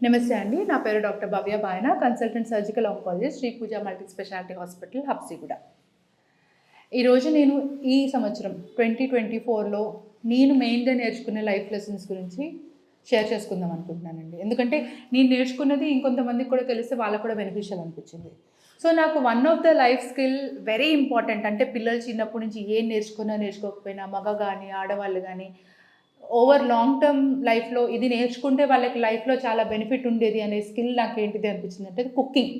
నమస్తే అండి. నా పేరు doctor Bhavya Bayana consultant surgical oncologist Shri Pooja multi speciality hospital Habsiguda ఈరోజు నేను ఈ సంవత్సరం ట్వంటీ ట్వంటీ ఫోర్లో నేను మెయిన్గా నేర్చుకునే లైఫ్ లెసన్స్ గురించి షేర్ చేసుకుందాం అనుకుంటున్నానండి. ఎందుకంటే నేను నేర్చుకున్నది ఇంకొంతమందికి కూడా తెలిస్తే వాళ్ళకు కూడా బెనిఫిషియల్ అనిపించింది. సో నాకు one of the life skill very important అంటే పిల్లలు చిన్నప్పటి నుంచి ఏం నేర్చుకున్నా నేర్చుకోకపోయినా మగ కానీ ఆడవాళ్ళు కానీ ఓవర్ లాంగ్ టర్మ్ లైఫ్లో ఇది నేర్చుకుంటే వాళ్ళకి లైఫ్లో చాలా బెనిఫిట్ ఉండేది అనే స్కిల్ నాకు ఏంటిది అనిపించింది అంటే కుకింగ్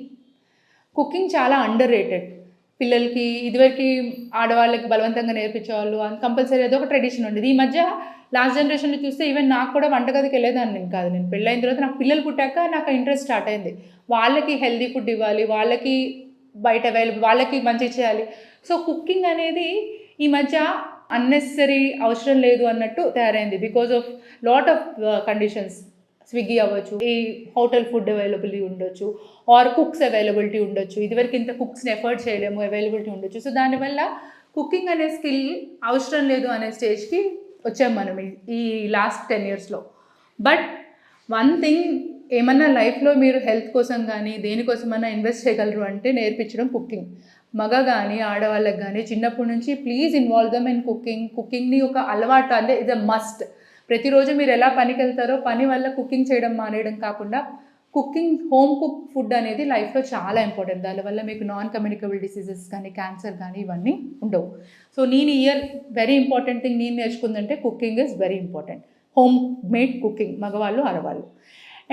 కుకింగ్ చాలా అండర్ రేటెడ్ పిల్లలకి ఇదివరకు ఆడవాళ్ళకి బలవంతంగా నేర్పించేవాళ్ళు కంపల్సరీ అదొక ట్రెడిషన్ ఉండేది. ఈ మధ్య లాస్ట్ జనరేషన్లో చూస్తే ఈవెన్ నాకు కూడా వంటగదికి వెళ్ళేదాన్ని నేను కాదు. నేను పెళ్ళైన తర్వాత నాకు పిల్లలు పుట్టాక నాకు ఇంట్రెస్ట్ స్టార్ట్ అయింది. వాళ్ళకి హెల్దీ ఫుడ్ ఇవ్వాలి వాళ్ళకి బయట అవైలబుల్ వాళ్ళకి మంచి చేయాలి. సో కుకింగ్ అనేది ఈ మధ్య అన్నెసరీ అవసరం లేదు అన్నట్టు తయారైంది. Because of lot of conditions Swiggy అవ్వచ్చు ఈ హోటల్ ఫుడ్ అవైలబిలిటీ ఉండొచ్చు ఆర్ కుక్స్ అవైలబిలిటీ ఉండొచ్చు. ఇదివరకు ఇంత కుక్స్ని ఎఫర్ట్ చేయలేము అవైలబిలిటీ ఉండొచ్చు. సో దానివల్ల కుకింగ్ అనే స్కిల్ అవసరం లేదు అనే స్టేజ్కి వచ్చాం మనం ఈ- లాస్ట్ టెన్ ఇయర్స్లో బట్ వన్ థింగ్ ఏమన్నా లైఫ్లో మీరు హెల్త్ కోసం కానీ దేనికోసమన్నా ఇన్వెస్ట్ చేయగలరు అంటే నేర్పించడం కుకింగ్ మగ కానీ ఆడవాళ్ళకి కానీ చిన్నప్పటి నుంచి please involve them in cooking కుకింగ్ని ఒక అలవాటు అంటే ఇది మస్ట్ ప్రతిరోజు మీరు ఎలా పనికి వెళ్తారో పని వల్ల కుకింగ్ చేయడం మానేయడం కాకుండా కుకింగ్ హోమ్ కుక్ ఫుడ్ అనేది లైఫ్లో చాలా ఇంపార్టెంట్ దానివల్ల మీకు నాన్ కమ్యూనికబుల్ డిసీజెస్ కానీ క్యాన్సర్ కానీ ఇవన్నీ ఉండవు. సో నేను ఇయర్ వెరీ ఇంపార్టెంట్ థింగ్ నేను నేర్చుకుందంటే cooking is very important homemade cooking మగవాళ్ళు ఆడవాళ్ళు.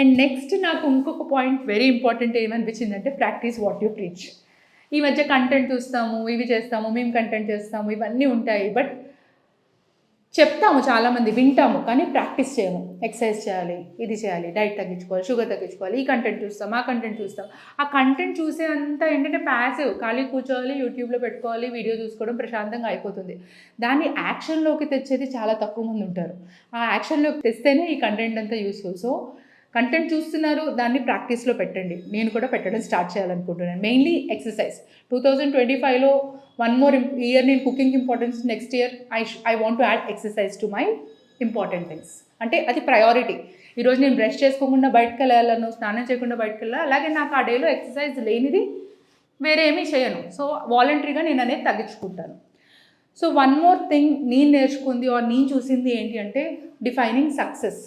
అండ్ నెక్స్ట్ నాకు ఇంకొక పాయింట్ వెరీ ఇంపార్టెంట్ ఏమనిపించిందంటే ప్రాక్టీస్ వాట్ యూ ప్రీచ్ ఈ మధ్య కంటెంట్ చూస్తాము ఇవి చేస్తాము మేము కంటెంట్ చేస్తాము ఇవన్నీ ఉంటాయి. బట్ చెప్తాము చాలామంది వింటాము కానీ ప్రాక్టీస్ చేయము. ఎక్సర్సైజ్ చేయాలి ఇది చేయాలి డైట్ తగ్గించుకోవాలి షుగర్ తగ్గించుకోవాలి ఈ కంటెంట్ చూస్తాం ఆ కంటెంట్ చూస్తాం ఆ కంటెంట్ చూసే అంత ఏంటంటే ప్యాసివ్ ఖాళీ కూర్చోవాలి యూట్యూబ్లో పెట్టుకోవాలి వీడియో చూసుకోవడం ప్రశాంతంగా అయిపోతుంది. దాన్ని యాక్షన్లోకి తెచ్చేది చాలా తక్కువ మంది ఉంటారు. ఆ యాక్షన్లోకి తెస్తేనే ఈ కంటెంట్ అంతా యూస్ఫుల్ సో కంటెంట్ చూస్తున్నారు దాన్ని ప్రాక్టీస్లో పెట్టండి. నేను కూడా పెట్టడం స్టార్ట్ చేయాలనుకుంటున్నాను. Mainly exercise two thousand twenty ఫైవ్లో వన్ మోర్ ఇయర్ నేను cooking importance next year I I want to add exercise to my important things అంటే అది ప్రయారిటీ ఈరోజు నేను బ్రష్ చేసుకోకుండా బయటకు వెళ్ళాలను స్నానం చేయకుండా బయటకు వెళ్ళాలి? అలాగే నాకు ఆ డేలో ఎక్సర్సైజ్ లేనిది వేరే ఏమీ చేయను. సో వాలంటరీగా నేను అనేది తగ్గించుకుంటాను. సో వన్ మోర్ థింగ్ నేను నేర్చుకుంది ఆర్ నేను చూసింది ఏంటి అంటే డిఫైనింగ్ సక్సెస్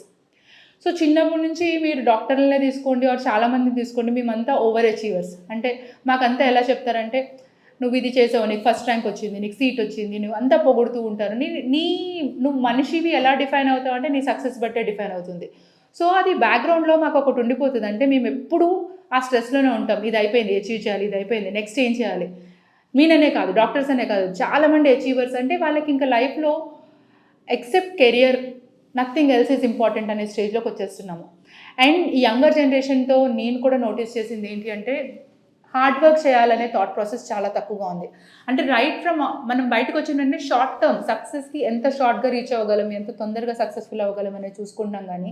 సో చిన్నప్పటి నుంచి మీరు డాక్టర్లనే తీసుకోండి ఆర్ చాలామంది తీసుకోండి మేమంతా ఓవర్ అచీవర్స్ అంటే మాకంతా ఎలా చెప్తారంటే నువ్వు ఇది చేసావు నీకు ఫస్ట్ ర్యాంక్ వచ్చింది నీకు సీట్ వచ్చింది నువ్వు అంతా పొగుడుతూ ఉంటారు. నీ నీ నువ్వు మనిషివి ఎలా డిఫైన్ అవుతావు అంటే నీ సక్సెస్ బట్టే డిఫైన్ అవుతుంది. సో అది బ్యాక్గ్రౌండ్లో మాకు ఒకటి ఉండిపోతుంది అంటే మేము ఎప్పుడూ ఆ స్ట్రెస్లోనే ఉంటాం. ఇది అయిపోయింది అచీవ్ చేయాలి ఇది అయిపోయింది నెక్స్ట్ ఏం చేయాలి? మీననే కాదు డాక్టర్స్ అనే కాదు. చాలామంది అచీవర్స్ అంటే వాళ్ళకి ఇంకా లైఫ్లో except career nothing else is important అనే స్టేజ్లోకి వచ్చేస్తున్నాము. అండ్ ఈ యంగర్ జనరేషన్తో నేను కూడా నోటీస్ చేసింది ఏంటి అంటే హార్డ్ వర్క్ చేయాలనే థాట్ ప్రాసెస్ చాలా తక్కువగా ఉంది. అంటే రైట్ ఫ్రమ్ మనం బయటకు వచ్చిందంటే షార్ట్ టర్మ్ సక్సెస్కి ఎంత షార్ట్గా రీచ్ అవ్వగలం ఎంత తొందరగా సక్సెస్ఫుల్ అవ్వగలం అనేది చూసుకుంటాం కానీ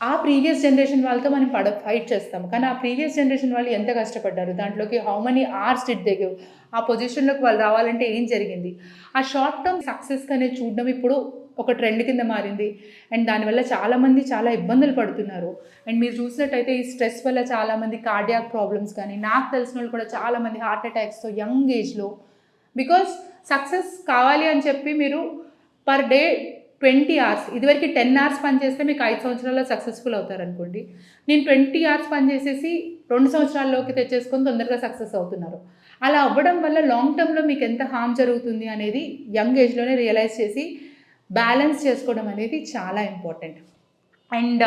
ఆ ప్రీవియస్ జనరేషన్ వాళ్ళతో మనం పడ ఫైట్ చేస్తాం కానీ ఆ ప్రీవియస్ జనరేషన్ వాళ్ళు ఎంత కష్టపడ్డారు? దాంట్లోకి how many hours did they give ఆ పొజిషన్లోకి వాళ్ళు రావాలంటే ఏం జరిగింది? ఆ షార్ట్ టర్మ్ సక్సెస్ అనేది చూడడం ఇప్పుడు ఒక ట్రెండ్ కింద మారింది. అండ్ దానివల్ల చాలామంది చాలా ఇబ్బందులు పడుతున్నారు. అండ్ మీరు చూసినట్టయితే ఈ స్ట్రెస్ వల్ల చాలామంది కార్డియాక్ ప్రాబ్లమ్స్ కానీ నాకు తెలిసిన వాళ్ళు కూడా చాలామంది హార్ట్ అటాక్స్తో యంగ్ ఏజ్లో బికాస్ సక్సెస్ కావాలి అని చెప్పి మీరు పర్ డే ట్వంటీ అవర్స్ ఇదివరకు టెన్ అవర్స్ పని చేస్తే మీకు ఐదు సంవత్సరాల్లో సక్సెస్ఫుల్ అవుతారు అనుకోండి. నేను ట్వంటీ అవర్స్ పని చేసేసి రెండు సంవత్సరాల్లోకి తెచ్చేసుకొని తొందరగా సక్సెస్ అవుతున్నారు. అలా అవ్వడం వల్ల లాంగ్ టర్మ్లో మీకు ఎంత హామ్ జరుగుతుంది అనేది యంగ్ ఏజ్లోనే రియలైజ్ చేసి బ్యాలెన్స్ చేసుకోవడం అనేది చాలా important and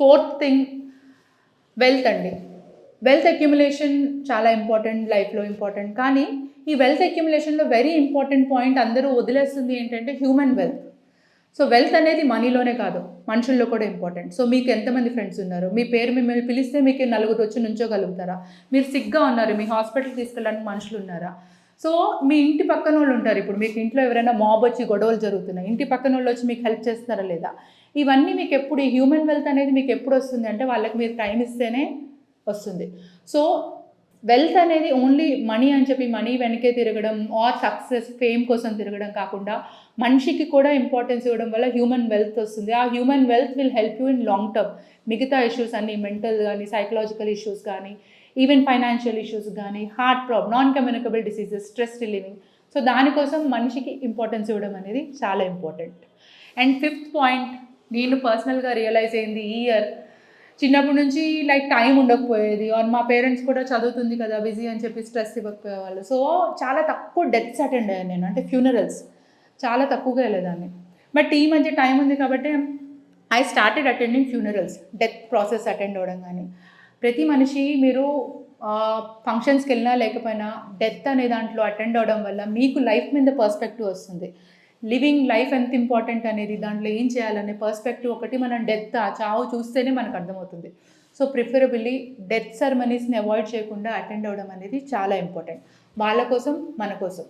fourth thing wealth అండి. వెల్త్ అక్యుములేషన్ చాలా ఇంపార్టెంట్ లైఫ్లో ఇంపార్టెంట్ కానీ ఈ వెల్త్ అక్యుములేషన్లో వెరీ ఇంపార్టెంట్ పాయింట్ అందరూ వదిలేస్తుంది ఏంటంటే హ్యూమన్ వెల్త్ సో వెల్త్ అనేది మనీలోనే కాదు మనుషుల్లో కూడా ఇంపార్టెంట్ సో మీకు ఎంతమంది ఫ్రెండ్స్ ఉన్నారు? మీ పేరు మిమ్మల్ని పిలిస్తే మీకు నలుగురు వచ్చి నుంచోగలుగుతారా? మీరు సిగ్గా ఉన్నారు మీ హాస్పిటల్కి తీసుకెళ్ళడానికి మనుషులు ఉన్నారా? సో మీ ఇంటి పక్కన వాళ్ళు ఉంటారు. ఇప్పుడు మీకు ఇంట్లో ఎవరైనా మాబ్ వచ్చి గొడవలు జరుగుతున్నాయి. ఇంటి పక్కన వాళ్ళు వచ్చి మీకు హెల్ప్ చేస్తున్నారా లేదా? ఇవన్నీ మీకు ఎప్పుడు ఈ హ్యూమన్ వెల్త్ అనేది మీకు ఎప్పుడు వస్తుంది? అంటే వాళ్ళకి మీరు టైం ఇస్తేనే వస్తుంది. సో వెల్త్ అనేది ఓన్లీ మనీ అని చెప్పి మనీ వెనకే తిరగడం ఆర్ సక్సెస్ ఫేమ్ కోసం తిరగడం కాకుండా మనిషికి కూడా ఇంపార్టెన్స్ ఇవ్వడం వల్ల హ్యూమన్ వెల్త్ వస్తుంది. ఆ human wealth will help you in long term మిగతా ఇష్యూస్ అన్ని మెంటల్ కానీ సైకలాజికల్ ఇష్యూస్ కానీ ఈవెన్ ఫైనాన్షియల్ ఇష్యూస్ కానీ heart problem non communicable diseases stress relieving so దానికోసం మనిషికి ఇంపార్టెన్స్ ఇవ్వడం అనేది చాలా ఇంపార్టెంట్ అండ్ ఫిఫ్త్ పాయింట్ నేను పర్సనల్గా రియలైజ్ అయింది ఈ ఇయర్ చిన్నప్పటి నుంచి లైక్ టైం ఉండకపోయేది. ఆర్ మా పేరెంట్స్ కూడా చదువుతుంది కదా బిజీ అని చెప్పి స్ట్రెస్ ఇవ్వకపోయేవాళ్ళు. సో చాలా తక్కువ డెత్స్ అటెండ్ అయ్యాను నేను. అంటే ఫ్యూనరల్స్ చాలా తక్కువగా వెళ్ళేదాన్ని. బట్ ఈ మధ్య టైం ఉంది కాబట్టి I started attending funerals death process attend అవ్వడం కానీ. ప్రతి మనిషి మీరు ఫంక్షన్స్కి వెళ్ళినా లేకపోయినా డెత్ అనే దాంట్లో అటెండ్ అవ్వడం వల్ల మీకు లైఫ్ మీద పర్స్పెక్టివ్ వస్తుంది. లివింగ్ లైఫ్ ఎంత ఇంపార్టెంట్ అనేది దాంట్లో ఏం చేయాలనే పర్స్పెక్టివ్ ఒకటి మనం డెత్ ఆ చావు చూస్తేనే మనకు అర్థమవుతుంది. సో ప్రిఫరబుల్లీ డెత్ సెరమనీస్ని అవాయిడ్ చేయకుండా అటెండ్ అవ్వడం అనేది చాలా ఇంపార్టెంట్ వాళ్ళ కోసం మన కోసం.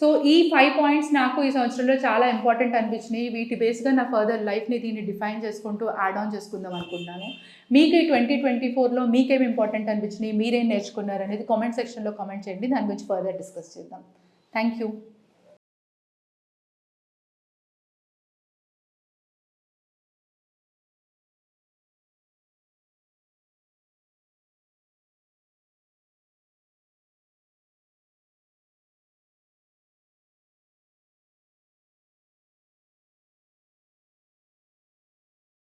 సో ఈ ఫైవ్ పాయింట్స్ నాకు ఈ సంవత్సరంలో చాలా ఇంపార్టెంట్ అనిపించినాయి. వీటి బేస్గా నా ఫర్దర్ లైఫ్ని దీన్ని డిఫైన్ చేసుకుంటూ యాడ్ ఆన్ చేసుకుందాం అనుకుంటున్నాను. మీకు ఈ ట్వంటీ ట్వంటీ ఫోర్లో మీకేం ఇంపార్టెంట్ అనిపించినాయి? మీరేం నేర్చుకున్నారు? అనేది కామెంట్ సెక్షన్లో కామెంట్ చేయండి. దాని గురించి ఫర్దర్ డిస్కస్ చేద్దాం. Thank you